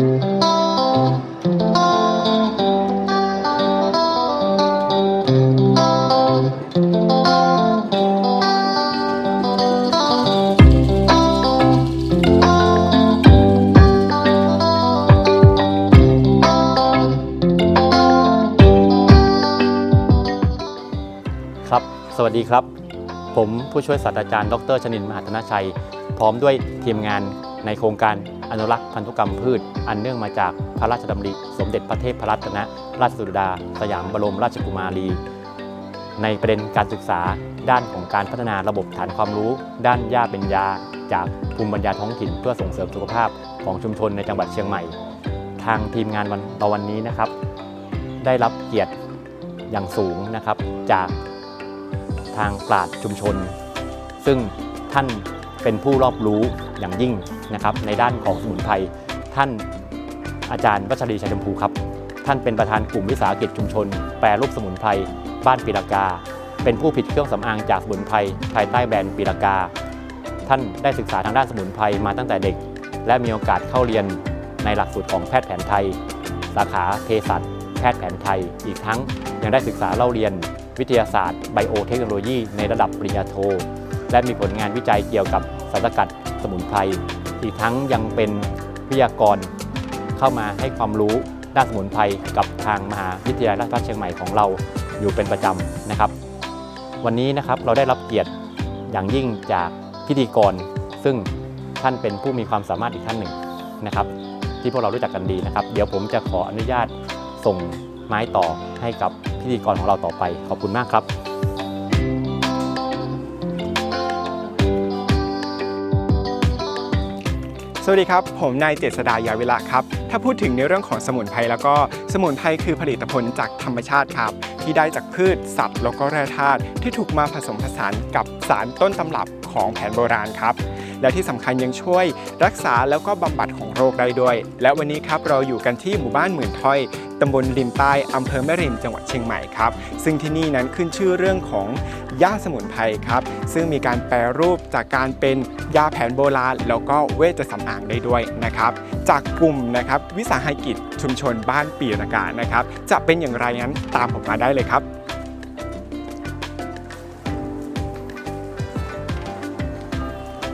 ครับ สวัสดีครับ ผมผู้ช่วยศาสตราจารย์ ดรชนินมหาธนชัย พร้อมด้วยทีมงาน ในโครงการอนุรักษ์พันธุกรรมพืช อันเนื่องมาจากพระราชดำริสมเด็จพระเทพรัตนราชสุดา สยามบรมราชกุมารี ในประเด็นการศึกษาด้านของการพัฒนาระบบฐานความรู้ ด้านยาเป็นยา จากภูมิปัญญาท้องถิ่น เพื่อส่งเสริมสุขภาพของชุมชนในจังหวัดเชียงใหม่ ทางทีมงานวันเราวันนี้นะครับ ได้รับเกียรติอย่างสูงนะครับจากทางปราดชุมชน ซึ่งท่าน เป็นผู้รอบรู้อย่างยิ่งนะครับในด้านของสมุนไพรท่านอาจารย์วัชรีชัยชมพูครับ ท่านเป็นประธานกลุ่มวิสาหกิจชุมชน แปรรูปสมุนไพรบ้านปีรากา เป็นผู้ผลิตเครื่องสำอางจากสมุนไพรภายใต้แบรนด์ปีรากา ท่านได้ศึกษาทางด้านสมุนไพรมาตั้งแต่เด็ก และมีโอกาสเข้าเรียนในหลักสูตรของแพทย์แผนไทย สาขาเภสัชแพทย์แผนไทย อีกทั้งยังได้ศึกษาเล่าเรียน วิทยาศาสตร์ไบโอเทคโนโลยีในระดับปริญญาโท และมีผลงานวิจัยเกี่ยวกับ สารสกัดสมุนไพรอีกทั้งยังเป็นวิทยากรเข้ามาให้ความรู้ด้านสมุนไพรกับทางมหาวิทยาลัยราชภัฏเชียงใหม่ของเราอยู่เป็นประจำนะครับ วันนี้นะครับเราได้รับเกียรติอย่างยิ่งจากพิธีกร ซึ่งท่านเป็นผู้มีความสามารถอีกท่านหนึ่งนะครับ ที่พวกเรารู้จักกันดีนะครับ เดี๋ยวผมจะขออนุญาตส่งไม้ต่อให้กับพิธีกรของเราต่อไป ขอบคุณมากครับ วัสดีครับ ผมนายเจษดายาวิละครับ ถ้าพูดถึงในเรื่องของสมุนไพรแล้วก็สมุนไพรคือผลิตผลจากธรรมชาติครับ ที่ได้จากพืชสัตว์แล้วก็แร่ธาตุที่ถูกมาผสมผสานกับสารต้นตำรับของแผนโบราณครับ และที่สำคัญยังช่วยรักษาแล้วก็บำบัดของโรคได้ด้วย และวันนี้ครับเราอยู่กันที่หมู่บ้านหมื่นถ้อย ตำบลริมใต้อำเภอแม่ริมจังหวัดเชียงใหม่ครับ ซึ่งที่นี่นั้นขึ้นชื่อเรื่องของยาสมุนไพรครับ ซึ่งมีการแปรรูปจากการเป็นยาแผนโบราณ แล้วก็เวชสำอางได้ด้วยนะครับ จากกลุ่มนะครับวิสาหกิจชุมชนบ้านปีรากานะครับ จะเป็นอย่างไรนั้นตามผมมาได้เลยครับ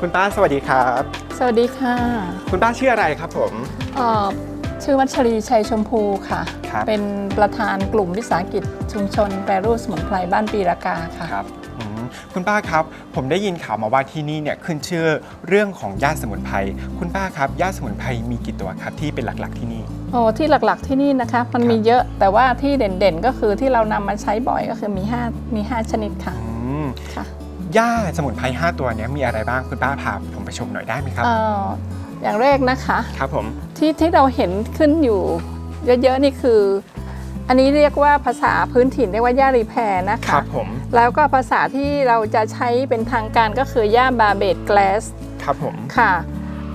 คุณป้าสวัสดีครับ สวัสดีค่ะ คุณป้าชื่ออะไรครับผมเอ่อ ชื่อวัชรีชัยชมพูค่ะ ครับ เป็นประธานกลุ่มวิสาหกิจชุมชนแปรรูปสมุนไพรบ้านปีรากาค่ะ ครับอืมคุณป้าครับ ผมได้ยินข่าวมาว่าที่นี่เนี่ยขึ้นชื่อเรื่องของยาสมุนไพรคุณป้าครับยาสมุนไพรมีกี่ตัวครับที่เป็นหลักๆที่นี่ โอ้ที่หลักๆที่นี่นะคะมันครับมีเยอะแต่ว่าที่เด่นๆก็คือที่เรานำมาใช้บ่อยก็คือมี5มี5ชนิดค่ะอืมค่ะยาสมุนไพร5ตัวเนี้ยมีอะไรบ้างคุณป้าพาผมไปชมหน่อยได้ไหมครับ เอ่อ อย่างแรกนะคะ ครับผมที่ที่เราเห็นขึ้นอยู่เยอะๆนี่คือ อันนี้เรียกว่าภาษาพื้นถิ่นเรียกว่าย่ารีแพรนะครัคะบผมแล้วก็ภาษาที่เราจะใช้เป็นทางการก็คือย่าบาเบดแกลสครับผมค่ะ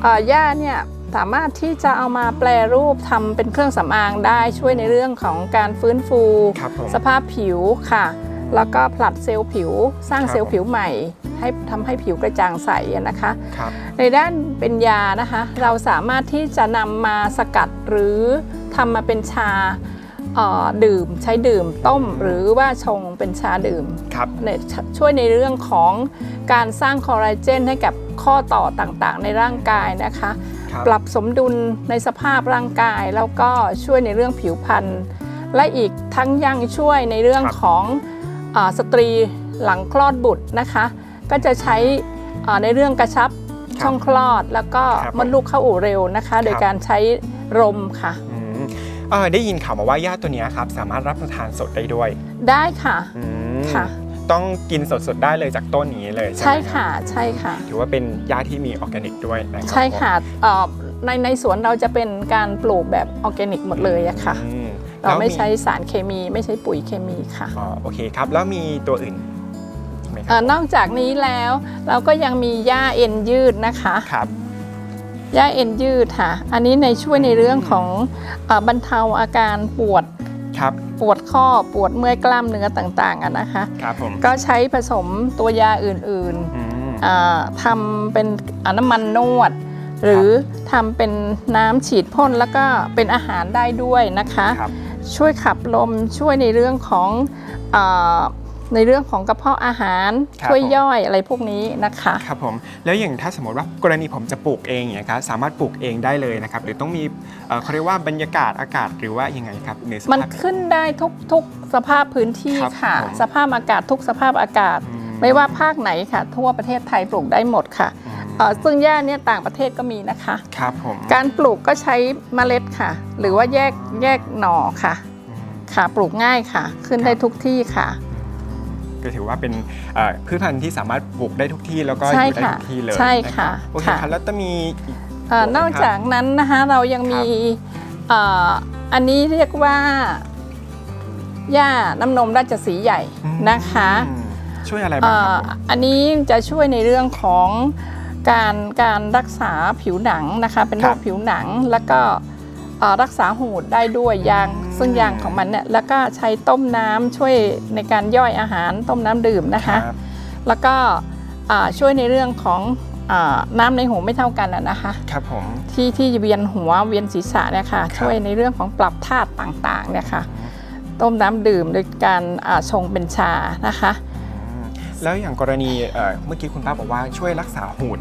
เอ่อย่าเนี่ยสามารถที่จะเอามาแปลรูปทำเป็นเครื่องสำอางได้ช่วยในเรื่องของการฟื้นฟูครับผมสภาพผิวค่ะ แล้วก็ผลัดเซลล์ผิว สร้างครับเซลล์ผิวใหม่ ให้ทำให้ผิวกระจ่างใสอะนะคะครับในด้านเป็นยานะคะ เราสามารถที่จะนำมาสกัดหรือทำมาเป็นชาเอ่อดื่มใช้ดื่มต้มหรือว่าชงเป็นชาดื่มครับเนี่ยชช่วยในเรื่องของการสร้างคอลลาเจนให้กับข้อต่อต่างๆ ในร่างกายนะคะครับปรับสมดุลในสภาพร่างกาย แล้วก็ช่วยในเรื่องผิวพรรณและอีกทั้งยังช่วยในเรื่องครับของอาสตรีหลังคลอดบุตรนะคะ ก็จะใช้อ่าในเรื่องกระชับช่องคลอด แล้วก็ครับผมมดลูกเข้าอู่เร็วนะคะ โดยครับการใช้รมค่ะอืมเอ่อได้ยินข่าวมาว่ายาตัวเนี้ยครับ สามารถรับประทานสดได้ด้วย ได้ค่ะอืมค่ะ ต้องกินสดๆได้เลยจากต้นอย่างนี้เลยใช่ไหมใช่รับค่ะใช่ค่ะ ถือว่าเป็นยาที่มีออร์แกนิกด้วยนะครับใช่ค่ะเอ่อในในสวนเราจะเป็นการปลูกแบบออร์แกนิกหมดเลยอะค่ะอืมเราไม่แล้วใช้สารเคมีไม่ใช้ปุ๋ยเคมีค่ะอ๋อโอเคครับ แล้วมีตัวอื่นไหมคเอ่รัอ นอกจากนี้แล้วเราก็ยังมีหญ้าเอ็นยืดนะคะครับหญ้าเอ็นยืดค่ะ อันนี้ในช่วยในเรื่องของเอ่อบรรเทาอาการปวดครับปวดข้อปวดเมื่อยกล้ามเนื้อต่างๆอะนะคะครับผมก็ใช้ผสมตัวยาอื่นอืมๆอ่าทำเป็นอ่าน้ำมันนวด หรือทำเป็นน้ำฉีดพ่นแล้วก็เป็นอาหารได้ด้วยนะคะครับช่วยขับลมช่วยในเรื่องของเออ ในเรื่องของกระเพาะอาหารครับช่วยผม ย่อยอะไรพวกนี้นะคะ ครับผมแล้วอย่างถ้าสมมติว่ากรณีผมจะปลูกเองอย่างเงี้ยครับสามารถปลูกเองได้เลยนะครับหรือต้องมีเอ่อเขาเรียกว่าบรรยากาศอากาศหรือว่ายังไงครับในสมันภาพ ขึ้นได้ทุกทุกสภาพพื้นที่ครับค่ะ ผม สภาพอากาศทุกสภาพอากาศ อืไม่ว่าภาคไหนค่ะ ทั่วประเทศไทยปลูกได้หมดค่ะอืมเอ่อซึ่งหญ้าเนี่ยต่างประเทศก็มีนะคะ ครับผมการปลูกก็ใช้เมล็ดค่ะ หรือว่าแยกแยกหน่อค่ะ อืม ค่ะ ปลูกง่ายค่ะ ขึ้นได้ทุกที่ค่ะ ก็ถือว่าเป็นเอ่อพืชพันธุ์ที่สามารถปลูกได้ทุกที่แล้วก็อใช่ยู่ได้ค่ะทุกที่เลยใช่นรับค่ะโอเคค่ะครับแล้วจะมีอีกเอ่อครับนอกจากนั้นนะคะเรายังมีเอ่ออันนี้เรียกว่าหญ้าน้ำนมราชสีห์ใหญ่นะคะอืมช่วยอะไรบ้างเอ่คอรับผมอันนี้จะช่วยในเรื่องของการการรักษาผิวหนังนะคะ เป็นโรคผิวหนังแล้วก็เอ่อ รักษาหูดได้ด้วยยางซึ่งยางของมันเนี่ยแล้วก็ใช้ต้มน้ำช่วยในการย่อยอาหารต้มน้ำดื่มนะคะรับแล้วก็อ่าช่วยในเรื่องของอาน้ำในหูไม่เท่ากันอะนะคะครับผมที่ที่เวียนหัวเวียนศีรษะเนี่ยค่ะช่วยในเรื่องของปรับธาตุต่างๆเนี่ยค่ะต้มน้ำดื่มโดยการอ่าชงเป็นชานะคะอืมแล้วอย่างกรณีเอ่อเมื่อกี้คุณป้าบอกว่าช่วยรักษาหูด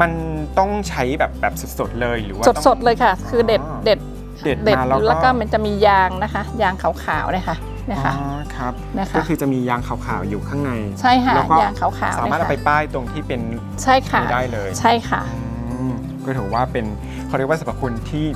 มันต้องใช้แบบแบบสดๆเลยหรือว่าสต้องดสดๆเลยค่ะ คือเด็ดอ๋อเด็ดเด็ดเด็ดมาแล้วก็ แล้วก็มันจะมียางนะคะ ยางขาวๆเนี่ยค่ะเนี่ยค่ะอ๋อครับ นะคะก็คือจะมียางขาวๆอยู่ข้างใน ใช่ค่ะแล้วก็ ยางขาวๆสามารถเนี่ยเอาไปค่ะป้ายตรงที่เป็นใช่ค่ะ นี้ได้เลยใช่ค่ะ อืมก็ถือว่าเป็นเขาเรียกว่าสรรพคุณที่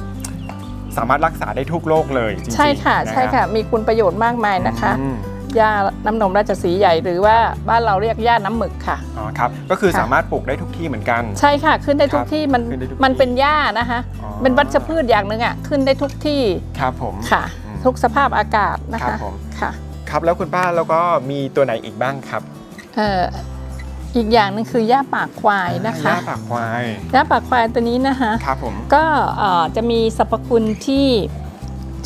สามารถรักษาได้ทุกโรคเลยจริงๆใช่ค่ะนใช่ค่ะ มีคุณประโยชน์มากมายนะคะ อืม ยาน้ำนมราชสีห์ใหญ่หรือว่าบ้านเราเรียกย่าน้ำหมึกค่ะ อ๋อครับ ก็คือค่ะ สามารถปลูกได้ทุกที่เหมือนกัน ใช่ค่ะ ขึ้นได้ทุคกรับที่มันขึ้นได้ทุกที่ มันเป็นหญ้านะคะ อ๋อเป็นวัชพืชอย่างหนึ่งอะขึ้นได้ทุกที่ครับผม ค่ะ อืมทุกสภาพอากาศนะครัคะบผม ค่ะครับแล้วคุณป้าแล้วก็มีตัวไหนอีกบ้างครับเอ่ออีกอย่างหนึงคือหญ้าปากควายนะคะ หญ้าปากควายหญ้าปากควายตัวนี้นะคะ ครับผม ก็เอ่อจะมีสรรพคุณที่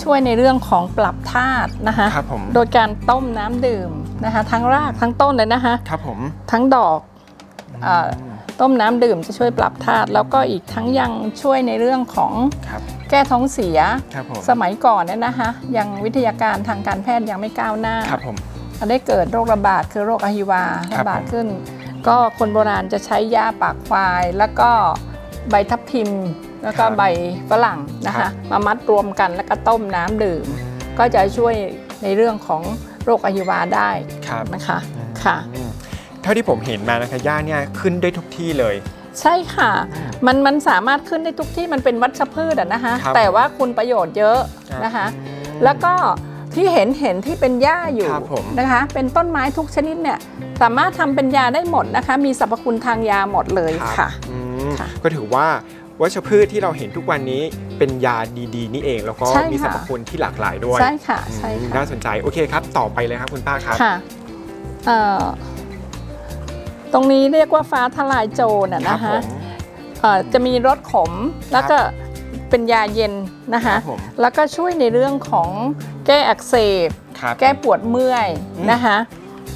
ช่วยในเรื่องของปรับธาตุนะคะครับผมโดยการต้มน้ำดื่มนะคะทั้งรากทั้งต้นเลยนะคะครับผมทั้งดอกเอ่อต้มน้ำดื่มจะช่วยปรับธาตุแล้วก็อีกทั้งยังช่วยในเรื่องของครับแก้ท้องเสียครับผมสมัยก่อนเนี่ยนะคะยังวิทยาการทางการแพทย์ยังไม่ก้าวหน้าครับผมได้เกิดโรคระบาดคือโรคอหิวาครัระบบาดขึ้น ก็คนโบราณจะใช้ยาปากควาย แล้วก็ใบทับทิม แล้วก็ใบฝรั่งนะคะ มามัดรวมกันแล้วก็ต้มน้ำดื่ม ก็จะช่วยในเรื่องของโรคอหิวาได้ครับนะคะค่ะอืมเท่าที่ผมเห็นมานะคะหญ้าเนี่ยขึ้นได้ทุกที่เลย ใช่ค่ะ มันมันสามารถขึ้นได้ทุกที่มันเป็นวัชพืชอะนะคะครับแต่ว่าคุณประโยชน์เยอะนะคะ แล้วก็ที่เห็นเห็นที่เป็นหญ้าอยู่ครับผมนะคะ เป็นต้นไม้ทุกชนิดเนี่ยสามารถทำเป็นยาได้หมดนะคะ มีสรรพคุณทางยาหมดเลยรับค่ะอืมค่ะ ก็ถือว่า วัชพืชที่เราเห็นทุกวันนี้เป็นยาดีๆ นี่เอง แล้วก็ใช่ค่ะ มีสรรพคุณที่หลากหลายด้วยใช่ค่ะอืมใช่ค่ะน่าสนใจโอเคครับ ต่อไปเลยครับคุณป้าครับ ค่ะเอ่อตรงนี้เรียกว่าฟ้าทลายโจรอะครันะผคะมเอ่อจะมีรสขมแล้วก็เป็นยาเย็นนะครัคะ บผมแล้วก็ช่วยในเรื่องของแก้อักเสบ ครับแก้ปวดเมื่อยอืม นะคะ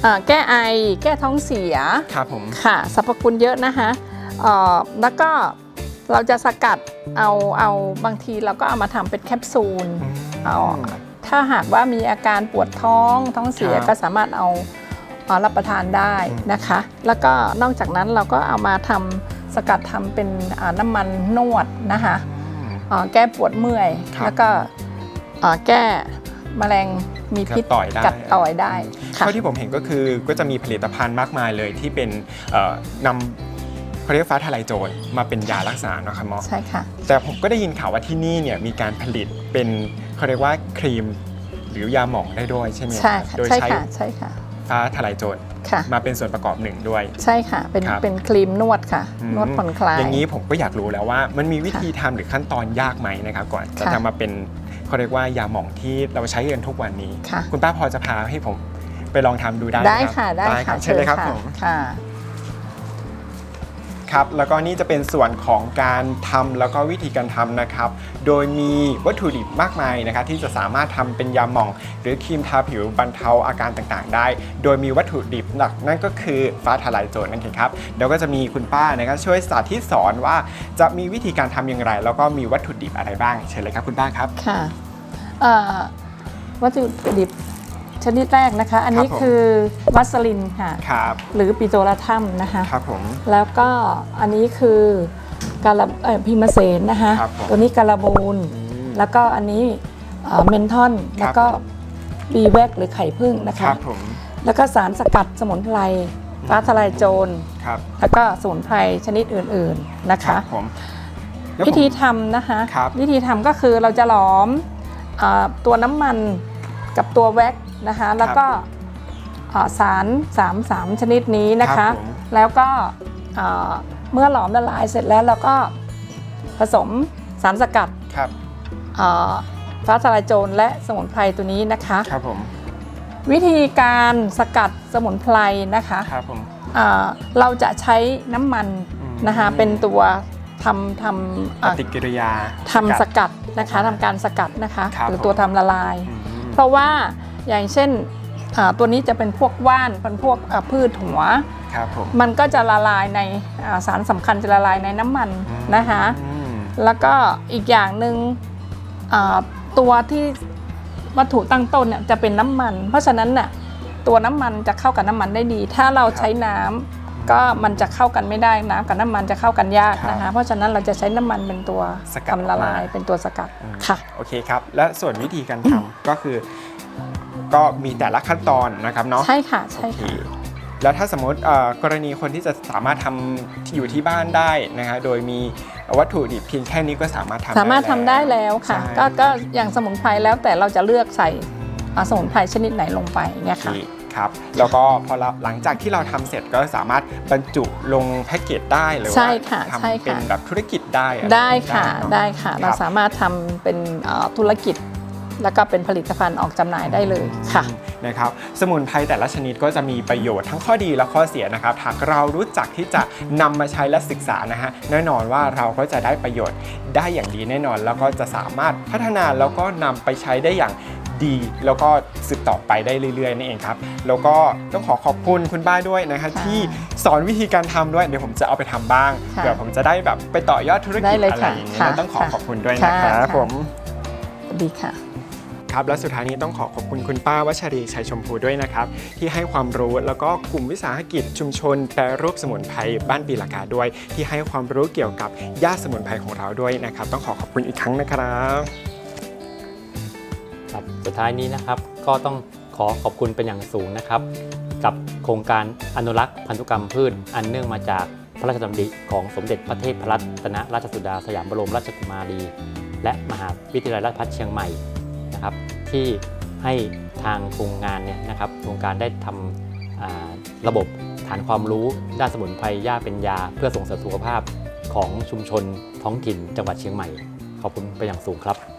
เอ่อแก้ไอ แก้ท้องเสีย ครับผม ค่ะสรรพคุณเยอะนะคะเอ่อแล้วก็ เราจะสกัดเอาเอาบางทีเราก็เอามาทำเป็นแคปซูลเอาถ้าหากว่ามีอาการปวดท้องท้องเสียครับก็สามารถเอาเอารับประทานได้อืมนะคะ แล้วก็นอกจากนั้นเราก็เอามาทำสกัดทำเป็นอ่าน้ำมันนวดนะคะอืมอ่าแก้ปวดเมื่อยครับแล้วก็อ่าแก้แมลงมีพิษกัดต่อยได้กัดต่อยได้ค่ะเท่าที่ผมเห็นก็คือก็จะมีผลิตภัณฑ์มากมายเลยที่เป็นเอ่อนำ เขาเรียกฟ้าทลายโจรมาเป็นยารักษาเนาะครับหมอใช่ค่ะ แต่ผมก็ได้ยินข่าวว่าที่นี่เนี่ยมีการผลิตเป็นเขาเรียกว่าครีมหรือยาหมองได้ด้วยใช่ไหมใช่ครับค่ะโดยใช่ใช้ค่ะใช่ค่ะฟ้าทลายโจรค่ะ มาเป็นส่วนประกอบหนึ่งด้วย ใช่ค่ะ เป็นครับ เป็นครีมนวดค่ะ อืมนวดผ่อนคลาย อย่างนี้ผมก็อยากรู้แล้วว่า มันมีวิธีทำหรือขั้นตอนยากไหมนะครับก่อนจะค่ะ ทำมาเป็นเขาเรียกว่ายาหมองที่เราใช้กันทุกวันนี้ ค่ะ คุณป้าพอจะพาให้ผมไปลองทำดูได้ไหมได้รับค่ะได้ครัค่ะบเชิญเลยครับผม ค่ะ ครับแล้วก็นี่จะเป็นส่วนของการทำแล้วก็วิธีการทำนะครับ โดยมีวัตถุดิบมากมายนะครับที่จะสามารถทำเป็นยาหม่อง หรือครีมทาผิวบรรเทาอาการต่างๆ ได้ โดยมีวัตถุดิบหลักนั่นก็คือฟ้าทลายโจรนั่นเองครับเดี๋ยวก็จะมีคุณป้านะครับช่วยสาธิตสอนว่าจะมีวิธีการทำอย่างไร แล้วก็มีวัตถุดิบอะไรบ้างเชิญเลยครับคุณป้าครับค่ะวัตถุดิบ นิดแรกนะคะ อันนี้ครับผม คือวัสลินค่ะ ครับหรือปิโตรทัมนะคะ ครับผม แล้วก็อันนี้คือกาลาเอ่อพิมเสนนะคะ ครับผม ตัวนี้กาลาบูนอืม แล้วก็อันนี้เอ่อเมนทอนแล้วก็บีแวกหรือไข่ผึ้งนะคคะ รับผมแล้วก็สารสกัดสมุนไพรฟ้าทลายโจร ครับแล้วก็สมุนไพรชนิดอื่นๆนะครัคะ บผมแล้วผม วิธีทำนะคะ ครับวิธีทำก็คือเราจะหลอมอาตัวน้ำมัน กับตัวแว็กนะคะ แล้วก็อ่าสารสามสามชนิดนี้นะครัคะบผมแล้วก็อ่าเมื่อหลอมละลายเสร็จแล้วเราก็ผสมสารสกัดครับอ่าฟ้าทลายโจรและสมุนไพรตัวนี้นะคะครับผมวิธีการสกัดสมุนไพรนะคะครับผมอ่าเราจะใช้น้ำมันอืมนะคะเป็นตัวทำทำปอ่าฏิกิริยาทำสกัดนะคะทำการสกัดนะคะครับหรือตัวทำละลายอืม เพราะว่าอย่างเช่นอ่าตัวนี้จะเป็นพวกว่านเป็นพวกอ่าพืชหัวครับผมมันก็จะละลายในอ่าสารสำคัญจะละลายในน้ำมันนะคะอืมแล้วก็อีกอย่างหนึ่งอ่าตัวที่วัตถุตั้งต้นเนี่ยจะเป็นน้ำมัน เพราะฉะนั้นน่ะตัวน้ำมันจะเข้ากับน้ำมันได้ดี ถ้าเราใช้น้ำ ก็มันจะเข้ากันไม่ได้น้ำกับน้ำมันจะเข้ากันยากนะคะ เพราะฉะนั้นเราจะใช้น้ำมันเป็นตัวสกัดทำละลายออกมา เป็นตัวสกัดอืมค่ะ โอเคครับ และส่วนวิธีการทำ ก็คือ ก็มีแต่ละขั้นตอนนะครับเนาะใช่ค่ะโอใช่เคค่ะ แล้วถ้าสมมติเอ่อกรณีคนที่จะสามารถทำที่อยู่ที่บ้านได้นะฮะโดยมีวัตถุดิบเพียงแค่นี้ก็สามารถทำสามารถทำได้แล้วค่ะ ใช่ก็ก็อย่างสมุนไพรแล้วแต่เราจะเลือกใส่อ่าสมุนไพรชนิดไหนลงไปเนี่ยโอค่ะ เคครับ แล้วก็พอเราหลังจากที่เราทำเสร็จก็สามารถบรรจุลงแพ็กเกจได้หรือใช่ว่าค่ะใช่ทำเป็นค่ะแบบธุรกิจได้อะไรได้ค่ะเนอได้ค่ะคเรารับสามารถทำเป็นเอ่อธุรกิจแล้วก็เป็นผลิตภัณฑ์ออกจำหน่ายได้เลยค่ะนะครับสมุนไพรแต่ละชนิดก็จะมีประโยชน์ทั้งข้อดีและข้อเสียนะครับหากเรารู้จักที่จะนำมาใช้และศึกษานะฮะแน่นอนว่าเราก็จะได้ประโยชน์ได้อย่างดีแน่นอน แล้วก็จะสามารถพัฒนาแล้วก็นำไปใช้ได้อย่าง ดี แล้วก็สืบต่อไปได้เรื่อยๆนั่นเองครับ แล้วก็ต้องขอขอบคุณคุณป้าด้วยนะคะค่ะที่สอนวิธีการทำด้วยเดี๋ยวผมจะเอาไปทำบ้างค่ะเดี๋ยวผมจะได้แบบไปต่อยอดธุรได้กิจเลยอะไรค่ะอย่างนี้ค่ะนะต้องขอค่ะขอบคุณด้วยนะครับค่ะผมสวัสดีค่ะครับและสุดท้ายนี้ต้องขอขอบคุณคุณป้าวัชรีชัยชมพูด้วยนะครับ ที่ให้ความรู้แล้วก็กลุ่มวิสาหกิจชุมชนแปรรูปสมุนไพรบ้านปีละกาด้วย ที่ให้ความรู้เกี่ยวกับยาสมุนไพรของเราด้วยนะครับ ต้องขอขอบคุณอีกครั้งนะครับ ครับ สุดท้ายนี้นะครับก็ต้องขอขอบคุณเป็นอย่างสูงนะครับ กับโครงการอนุรักษ์พันธุกรรมพืช อันเนื่องมาจากพระราชดำริของสมเด็จพระเทพรัตนราชสุดาสยามบรมราชกุมารี และมหาวิทยาลัยราชภัฏเชียงใหม่นะครับ ที่ให้ทางโครงงานเนี่ยนะครับโครงการได้ทำระบบฐานความรู้ด้านสมุนไพรยาเป็นยา เพื่อส่งเสริมสุขภาพของชุมชนท้องถิ่นจังหวัดเชียงใหม่ ขอบคุณเป็นอย่างสูงครับ